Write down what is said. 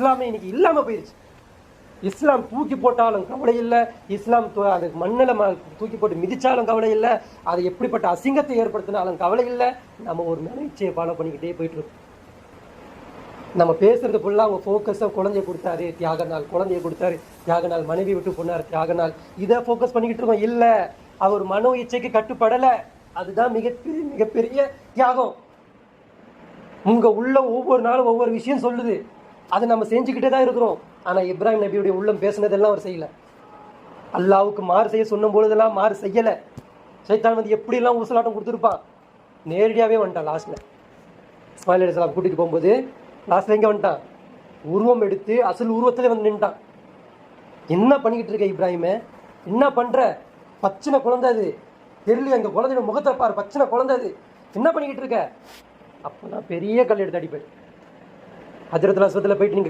இஸ்லாமே இன்னைக்கு இல்லாமல் போயிடுச்சு இஸ்லாம் தூக்கி போட்டாலும் கவலை இல்லை. இஸ்லாம் அது மண்ணில் தூக்கி போட்டு மிதித்தாலும் கவலை இல்லை. அது எப்படிப்பட்ட அசிங்கத்தை ஏற்படுத்தினாலும் கவலை இல்லை. நம்ம ஒரு நினைச்சியை ஃபாலோ பண்ணிக்கிட்டே போயிட்டுருக்கோம். நம்ம பேசுறது ஃபுல்லாக அவங்க ஃபோக்கஸை குழந்தைய கொடுத்தாரு தியாக நாள் குழந்தைய கொடுத்தாரு. தியாக நாள் மனைவி விட்டு போனார் தியாக நாள் இதை ஃபோக்கஸ் பண்ணிக்கிட்டு இருக்கோம். இல்லை அவர் மனோ இச்சைக்கு கட்டுப்படலை. அதுதான் மிகப்பெரிய மிகப்பெரிய தியாகம். உங்கள் உள்ள ஒவ்வொரு நாளும் ஒவ்வொரு விஷயம் சொல்லுது. அதை நம்ம செஞ்சுக்கிட்டே தான் இருக்கிறோம். ஆனால் இப்ராஹிம் நபியுடைய உள்ளம் பேசுனதெல்லாம் அவர் செய்யலை. அல்லாவுக்கு மாறு செய்ய சொன்னும் பொழுதெல்லாம் மாறு செய்யலை. சைத்தான் வந்து எப்படியெல்லாம் ஊசலாட்டம் கொடுத்துருப்பான்? நேரடியாகவே வந்துட்டான் லாஸ்ட்டில் இஸ்மாயில் அலிஸ்லாம் கூட்டிகிட்டு போகும்போது லாஸ்ட்டில் எங்கே வந்துட்டான்? உருவம் எடுத்து அசல் உருவத்தில் வந்து நின்ட்டான் என்ன பண்ணிக்கிட்டு இருக்க இப்ராஹிமே? என்ன பண்ணுற பச்சனை குழந்தை அது. தெரியல எங்கள் குழந்தையோட முகத்தை பாரு பச்சனை குழந்தை அது. என்ன பண்ணிக்கிட்டு இருக்க? அப்போ நான் பெரிய கல் எடுத்து அடிப்பேன் ஹஜரத் அஸ்வத்தில் போயிட்டு நீங்கள்